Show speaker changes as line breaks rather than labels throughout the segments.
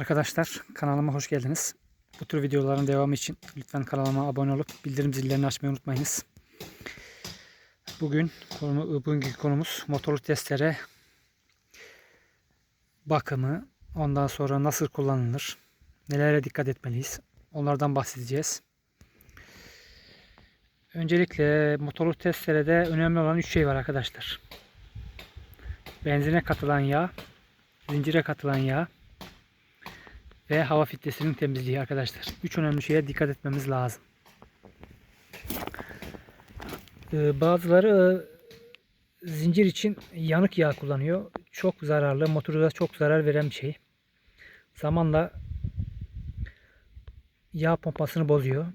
Arkadaşlar kanalıma hoş geldiniz. Bu tür videoların devamı için lütfen kanalıma abone olup bildirim zillerini açmayı unutmayınız. Bugün konu, bugünkü konumuz motorlu testere bakımı, ondan sonra nasıl kullanılır, nelere dikkat etmeliyiz, onlardan bahsedeceğiz. Öncelikle motorlu testerede önemli olan üç şey var arkadaşlar. Benzine katılan yağ, zincire katılan yağ, ve hava filtresinin temizliği arkadaşlar. Üç önemli şeye dikkat etmemiz lazım. Ee, bazıları e, zincir için yanık yağ kullanıyor. Çok zararlı. Motora çok zarar veren bir şey. Zamanla yağ pompasını bozuyor.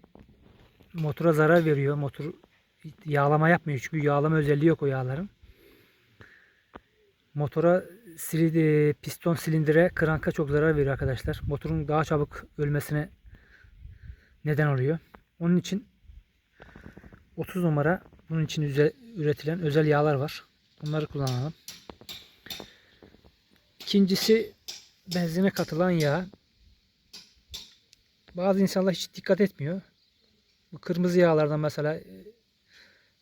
Motora zarar veriyor. Motor yağlama yapmıyor. Çünkü yağlama özelliği yok o yağların. Motora piston silindire, kranka çok zarar veriyor arkadaşlar. Motorun daha çabuk ölmesine neden oluyor. Onun için 30 numara bunun için üretilen özel yağlar var. Bunları kullanalım. İkincisi benzine katılan yağ. Bazı insanlar hiç dikkat etmiyor. Bu kırmızı yağlardan mesela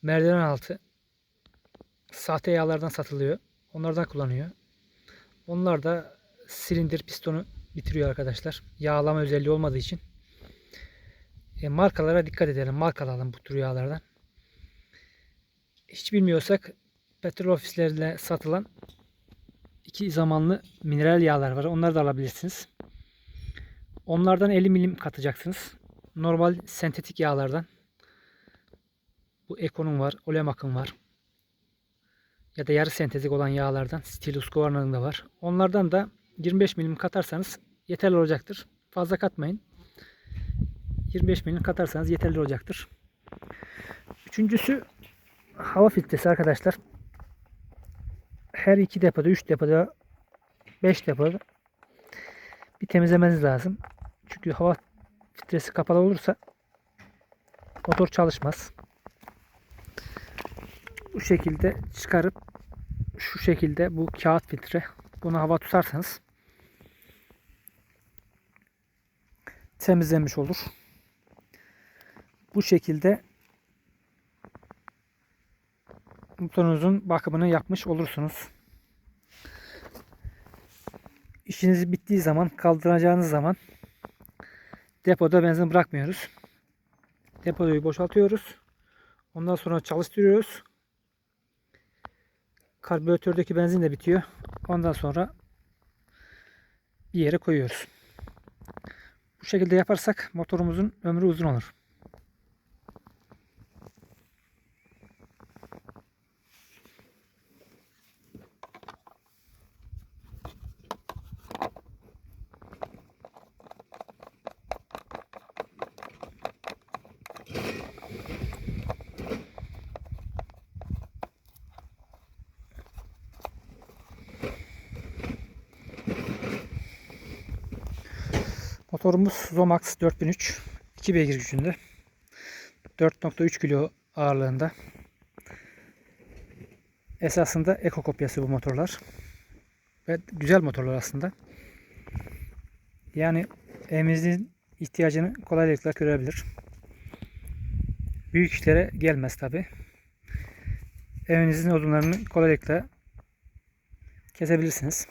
merdiven altı sahte yağlardan satılıyor. Onlardan kullanıyor. Onlar da silindir pistonu bitiriyor arkadaşlar. Yağlama özelliği olmadığı için. E, markalara dikkat edelim. Markalalım bu tür yağlardan. Hiç bilmiyorsak petrol ofislerinde satılan iki zamanlı mineral yağlar var. Onları da alabilirsiniz. Onlardan 50 milim katacaksınız. Normal sentetik yağlardan bu Eko'nun var, Olemak'ın var ya da yarı sentetik olan yağlardan Stilus Guarna'nın da var. Onlardan da 25 milim katarsanız yeterli olacaktır. Fazla katmayın. 25 milim katarsanız yeterli olacaktır. Üçüncüsü hava filtresi arkadaşlar. Her iki depoda, üç depoda, beş depoda bir temizlemeniz lazım. Çünkü hava filtresi kapalı olursa motor çalışmaz bu şekilde çıkarıp şu şekilde bu kağıt filtre bunu hava tutarsanız temizlenmiş olur. Bu şekilde motorunuzun bakımını yapmış olursunuz. İşiniz bittiği zaman kaldıracağınız zaman depoda benzin bırakmıyoruz. Depoyu boşaltıyoruz. Ondan sonra çalıştırıyoruz. Karbüratördeki benzin de bitiyor. Ondan sonra bir yere koyuyoruz. Bu şekilde yaparsak motorumuzun ömrü uzun olur. Motorumuz Zomax 4003 2 beygir gücünde. 4.3 kilo ağırlığında. Esasında eko kopyası bu motorlar. Ve güzel motorlar aslında. Yani evinizin ihtiyacını kolaylıkla görebilir. Büyük işlere gelmez tabi evinizin odunlarını kolaylıkla kesebilirsiniz